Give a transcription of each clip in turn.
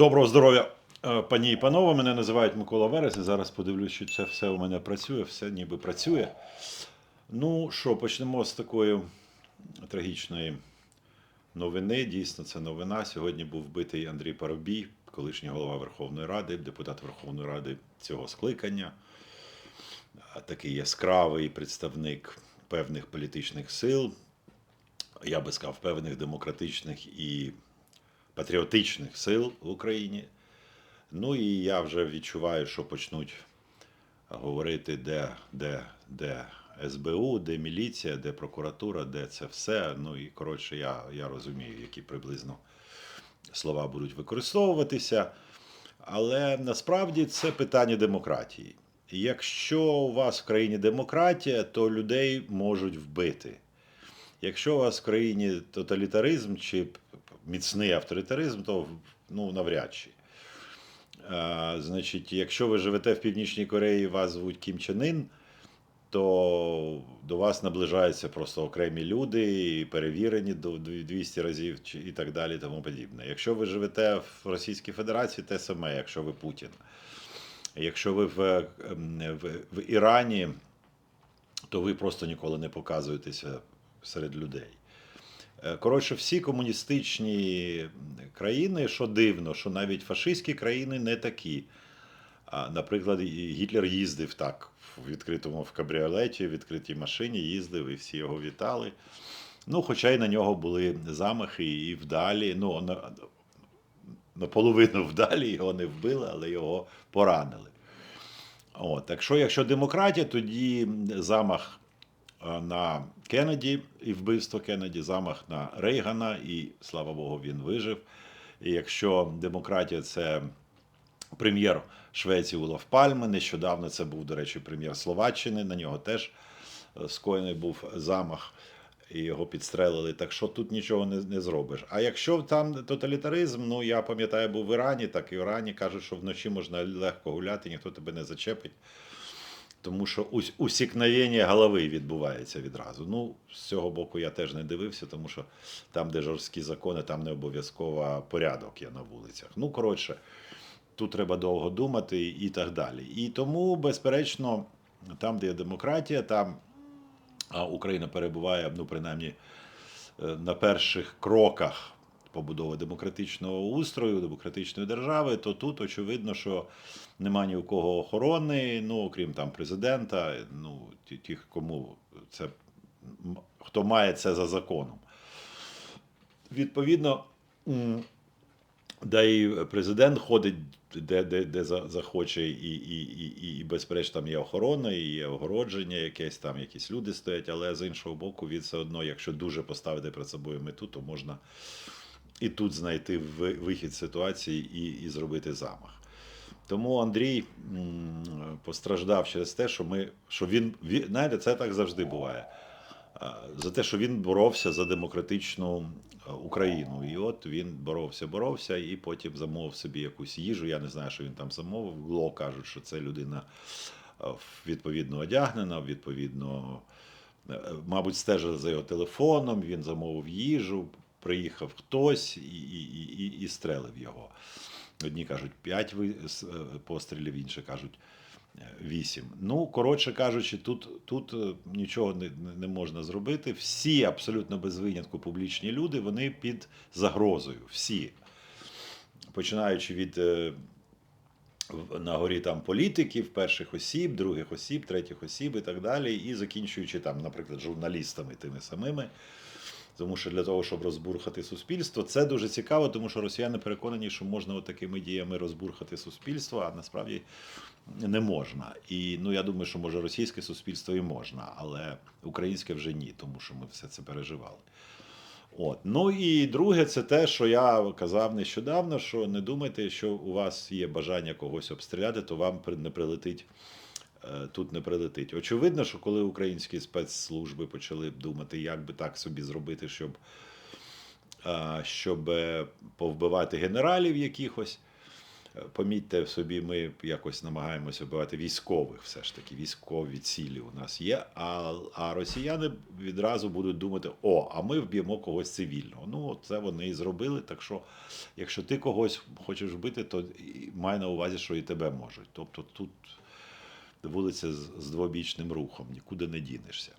Доброго здоров'я, е, пані і панове. Мене називають Микола Верес. і Зараз подивлюсь, чи це все у мене працює, все ніби працює. Ну що, почнемо з такої трагічної новини. Дійсно, це новина. Сьогодні був вбитий Андрій Парубій, колишній голова Верховної Ради, депутат Верховної Ради цього скликання. Такий яскравий представник певних політичних сил, я би сказав, певних демократичних і патріотичних сил в Україні. Ну і я вже відчуваю, що почнуть говорити, де, де, де СБУ, де міліція, де прокуратура, де це все. Ну і коротше, я, я розумію, які приблизно слова будуть використовуватися. Але насправді це питання демократії. Якщо у вас в країні демократія, то людей можуть вбити. Якщо у вас в країні тоталітаризм чи міцний авторитаризм, то ну, навряд чи. А, значить, якщо ви живете в Північній Кореї, вас звуть Кім Чен Ін, то до вас наближаються просто окремі люди, і перевірені до 200 разів і так далі, тому подібне. Якщо ви живете в Російській Федерації, те саме, якщо ви Путін. Якщо ви в, ем, в, в Ірані, то ви просто ніколи не показуєтеся серед людей. Е, Коротше, всі комуністичні країни, що дивно, що навіть фашистські країни не такі. Наприклад, Гітлер їздив так в відкритому в кабріолеті, в відкритій машині їздив, і всі його вітали. Ну, хоча й на нього були замахи і вдалі. Ну, на, наполовину вдалі його не вбили, але його поранили. От, так що, якщо демократія, тоді замах на Кеннеді і вбивство Кеннеді, замах на Рейгана, і слава Богу, він вижив. І якщо демократія це прем'єр Швеції Улаф Пальме, нещодавно це був, до речі, прем'єр Словаччини, на нього теж е, скоєний був замах. І його підстрелили, так що тут нічого не, не зробиш. А якщо там тоталітаризм, ну я пам'ятаю, був в Ірані, так і в Ірані кажуть, що вночі можна легко гуляти, ніхто тебе не зачепить. Тому що ус- усікновення голови відбувається відразу. Ну, з цього боку я теж не дивився, тому що там, де жорсткі закони, там не обов'язково порядок є на вулицях. Ну, коротше, тут треба довго думати і так далі. І тому, безперечно, там, де є демократія, там а Україна перебуває, ну, принаймні, е, на перших кроках побудови демократичного устрою, демократичної держави, то тут очевидно, що нема ні у кого охорони, ну окрім там президента, ну тих, кому це хто має це за законом. Відповідно, да і президент ходить де, де, де за- захоче, і, і, і, і, безперечно, там є охорона, і є огородження, якесь там якісь люди стоять, але з іншого боку, він все одно, якщо дуже поставити перед собою мету, то можна і тут знайти ви- вихід ситуації і, і зробити замах. Тому Андрій постраждав через те, що ми що він, знаєте, це так завжди буває. За те, що він боровся за демократичну е, Україну. І от він боровся, боровся, і потім замовив собі якусь їжу. Я не знаю, що він там замовив. Гло кажуть, що це людина е, відповідно одягнена, відповідно, е, мабуть, стежили за його телефоном. Він замовив їжу, приїхав хтось і, і, і, і, стрелив його. Одні кажуть 5 пострілів, інші кажуть 8. Ну, коротше кажучи, тут, тут е, нічого не, не можна зробити. Всі, абсолютно без винятку, публічні люди, вони під загрозою. Всі. Починаючи від е, на горі там політиків, перших осіб, других осіб, третіх осіб і так далі, і закінчуючи там, наприклад, журналістами тими самими. Тому що для того, щоб розбурхати суспільство, це дуже цікаво, тому що росіяни переконані, що можна такими діями розбурхати суспільство, а насправді не можна. І ну я думаю, що може російське суспільство і можна, але українське вже ні, тому що ми все це переживали. От. Ну і друге, це те, що я казав нещодавно, що не думайте, що у вас є бажання когось обстріляти, то вам не прилетить. Е, Тут не прилетить. Очевидно, що коли українські спецслужби почали думати, як би так собі зробити, щоб, е, щоб е, повбивати генералів якихось, Помітьте собі, ми якось намагаємося вбивати військових, все ж таки, військові цілі у нас є. А, а росіяни відразу будуть думати: о, а ми вб'ємо когось цивільного. Ну, це вони і зробили. Так що, якщо ти когось хочеш вбити, то май на увазі, що і тебе можуть. Тобто тут вулиця з, двобічним рухом, нікуди не дінешся.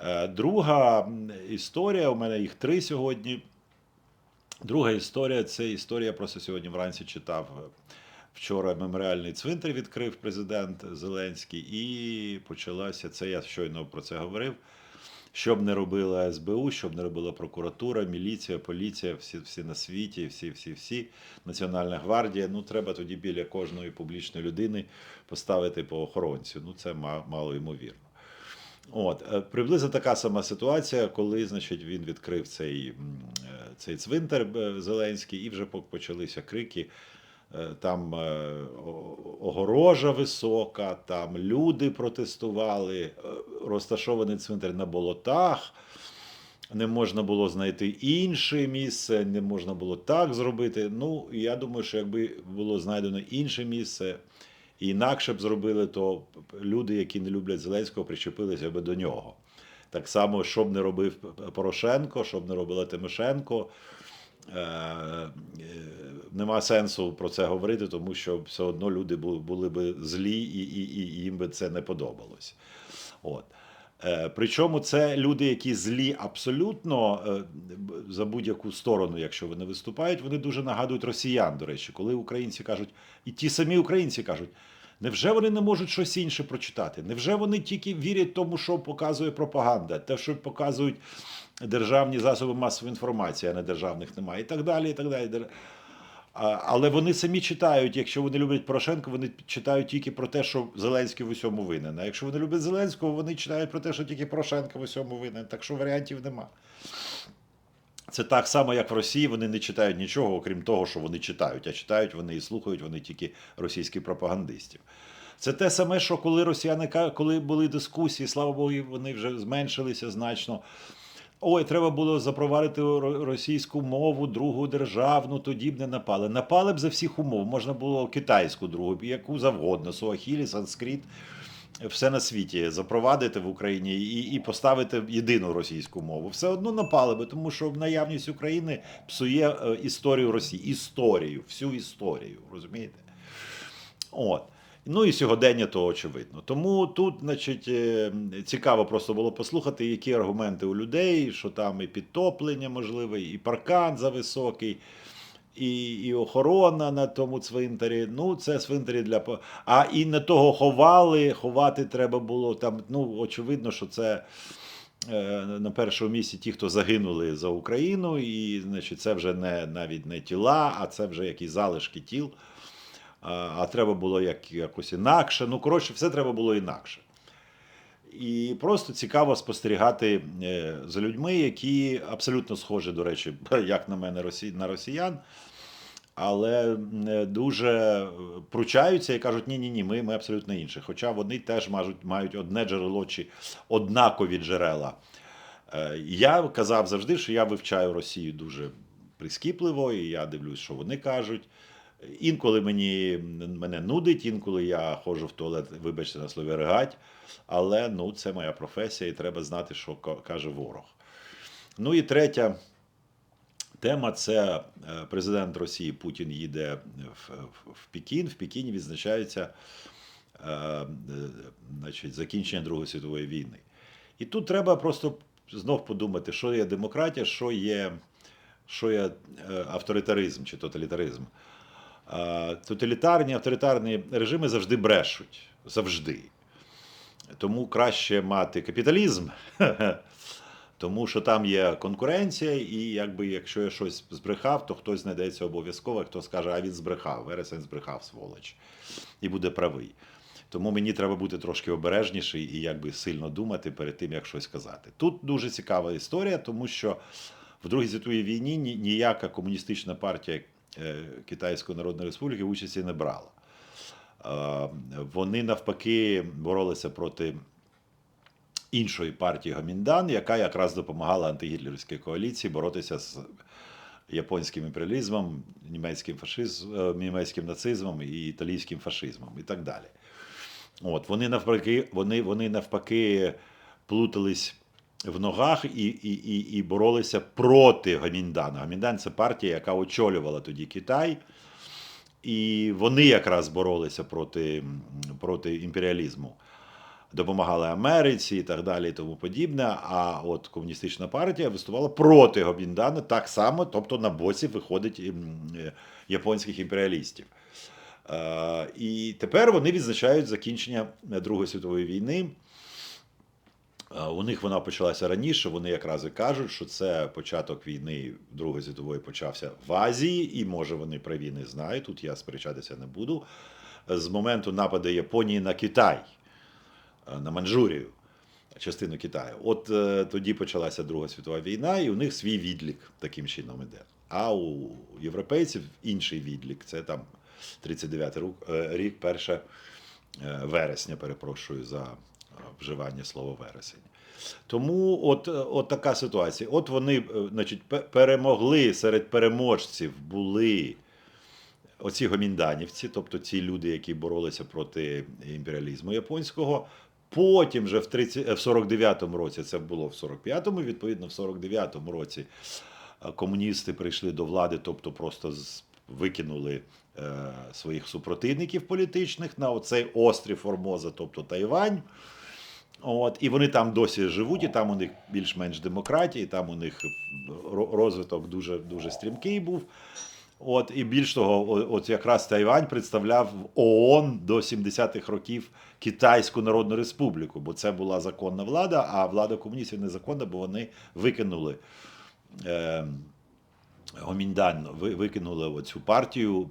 Е, Друга історія, у мене їх три сьогодні. Друга історія це історія, я просто сьогодні вранці читав. е, Вчора меморіальний цвинтар відкрив президент Зеленський, і почалася це. Я щойно про це говорив. Що б не робила СБУ, що б не робила прокуратура, міліція, поліція, всі, всі на світі, всі, всі, всі, Національна гвардія. Ну, треба тоді біля кожної публічної людини поставити по охоронцю. Ну, це ма- мало ймовірно. От, е, приблизно така сама ситуація, коли значить, він відкрив цей, е, цей цвинтар е, Зеленський, і вже почалися крики. Е, Там е, огорожа висока, там люди протестували, е, розташований цвинтар на болотах. Не можна було знайти інше місце, не можна було так зробити. Ну, я думаю, що якби було знайдено інше місце, інакше б зробили, то люди, які не люблять Зеленського, причепилися би до нього. Так само, що б не робив Порошенко, що б не робила Тимошенко. Нема сенсу про це говорити, тому що все одно люди були би злі і, і, і їм би це не подобалось. От. Е, Причому це люди, які злі абсолютно е, за будь-яку сторону, якщо вони виступають, вони дуже нагадують росіян, до речі, коли українці кажуть, і ті самі українці кажуть. Невже вони не можуть щось інше прочитати? Невже вони тільки вірять тому, що показує пропаганда, те, що показують державні засоби масової інформації, а не державних немає, і так далі. і так далі. Але вони самі читають, якщо вони люблять Порошенка, вони читають тільки про те, що Зеленський в усьому винен. А якщо вони люблять Зеленського, вони читають про те, що тільки Порошенко в усьому винен. Так що варіантів нема. Це так само, як в Росії, вони не читають нічого, окрім того, що вони читають. А читають вони і слухають вони тільки російських пропагандистів. Це те саме, що коли росіяни коли були дискусії, слава Богу, вони вже зменшилися значно. Ой, треба було запровадити російську мову, другу державну, тоді б не напали. Напали б за всіх умов. Можна було китайську другу, яку завгодно, суахілі, санскрит, все на світі запровадити в Україні і, і поставити єдину російську мову. Все одно напали би, тому що наявність України псує е, історію Росії. Історію, всю історію, розумієте? От. Ну і сьогодення, то очевидно. Тому тут, значить, е, цікаво просто було послухати, які аргументи у людей, що там і підтоплення можливе, і паркан зависокий, і, і охорона на тому цвинтарі. Ну, це цвинтарі для. А і на того ховали, ховати треба було там. Ну, очевидно, що це. е, На першому місці ті, хто загинули за Україну, і значить, це вже не навіть не тіла, а це вже якісь залишки тіл а, треба було як, якось інакше. Ну, коротше, все треба було інакше. І просто цікаво спостерігати е, за людьми, які абсолютно схожі, до речі, як на мене, на росіян, але е, дуже е, пручаються і кажуть, ні, ні, ми, ми абсолютно інші. Хоча вони теж мають, мають одне джерело чи однакові джерела. Я казав завжди, що я вивчаю Росію дуже прискіпливо, і я дивлюсь, що вони кажуть. Інколи мені мене нудить, інколи я ходжу в туалет, вибачте на слові ригать, але ну, це моя професія, і треба знати, що каже ворог. Ну і третя тема це е, президент Росії Путін їде в, в, Пекін. В Пекіні відзначається е, е, значить, закінчення Другої світової війни. І тут треба просто знов подумати, що є демократія, що є, що є е, авторитаризм чи тоталітаризм. Тоталітарні, авторитарні режими завжди брешуть. Завжди. Тому краще мати капіталізм, тому що там є конкуренція, і якби якщо я щось збрехав, то хтось знайдеться обов'язково, хто скаже, а він збрехав, Вересень збрехав, сволоч, і буде правий. Тому мені треба бути трошки обережніший і якби сильно думати перед тим, як щось казати. Тут дуже цікава історія, тому що в Другій світовій війні ніяка комуністична партія Китайської Народної Республіки участі не брала. Е, Вони навпаки боролися проти іншої партії Гоміндан, яка якраз допомагала антигітлерівській коаліції боротися з японським імперіалізмом, німецьким фашизмом, німецьким нацизмом і італійським фашизмом і так далі. От, вони навпаки, вони, вони навпаки плутались в ногах і, і, і, і боролися проти Гаміндана. Гаміндан це партія, яка очолювала тоді Китай. І вони якраз боролися проти, проти імперіалізму. Допомагали Америці і так далі, і тому подібне. А от комуністична партія виступала проти Гоміндана так само, тобто на боці виходить е, японських імперіалістів. Е, І тепер вони відзначають закінчення Другої світової війни. Е, У них вона почалася раніше. Вони якраз і кажуть, що це початок війни Другої світової почався в Азії, і може вони праві не знають. Тут я сперечатися не буду. З моменту нападу Японії на Китай, е, на Манчжурію, частину Китаю. От е, тоді почалася Друга світова війна, і у них свій відлік таким чином іде. А у європейців інший відлік. Це там 39 рік, е, рік, 1 е, вересня, перепрошую за вживання слова вересень. Тому от, е, от така ситуація. От вони, е, значить, перемогли серед переможців були оці гомінданівці, тобто ці люди, які боролися проти імперіалізму японського. Потім вже в 30, е, в 49-му році, це було в 45-му, відповідно, в 49-му році комуністи прийшли до влади, тобто просто викинули е, своїх супротивників політичних на оцей острів Формоза, тобто Тайвань. От, і вони там досі живуть, і там у них більш-менш демократія, і там у них розвиток дуже, дуже стрімкий був. От, і більш того, от якраз Тайвань представляв ООН до 70-х років Китайську Народну Республіку, бо це була законна влада, а влада комуністів незаконна, бо вони викинули. Е, Гоміндан ви- викинули оцю партію,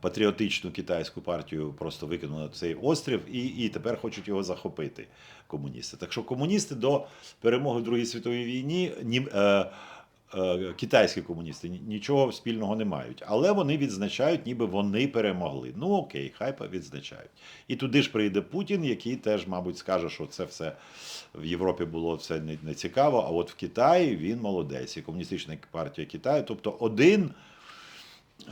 патріотичну китайську партію, просто викинули цей острів і, і тепер хочуть його захопити комуністи. Так що комуністи до перемоги в Другій світовій війні, ні, е, китайські комуністи нічого спільного не мають, але вони відзначають, ніби вони перемогли. Ну окей, хай відзначають. І туди ж прийде Путін, який теж, мабуть, скаже, що це все в Європі було все не, цікаво. А от в Китаї він молодець, і комуністична партія Китаю, тобто один.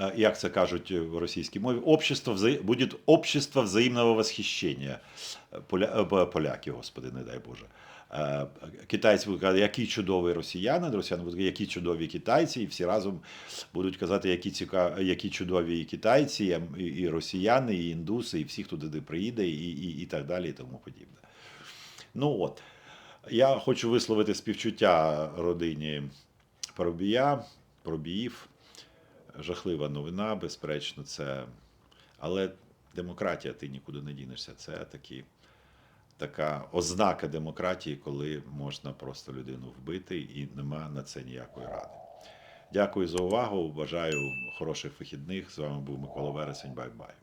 е, Як це кажуть в російській мові, общество вза... буде общество взаємного восхищення. Поля... е, Поляки, господи, не дай Боже. Е, Китайці будуть казати, які чудові росіяни, росіяни будуть казати, які чудові китайці, і всі разом будуть казати, які, ціка... які чудові і китайці, і і- росіяни, і індуси, і всі, хто туди приїде, і, і, і так далі, і тому подібне. Ну от, я хочу висловити співчуття родині Парубія, Парубіїв. Жахлива новина, безперечно, це. Але демократія, ти нікуди не дінешся. Це такі, така ознака демократії, коли можна просто людину вбити, і нема на це ніякої ради. Дякую за увагу. Бажаю хороших вихідних. З вами був Микола Вересень. Бай-бай.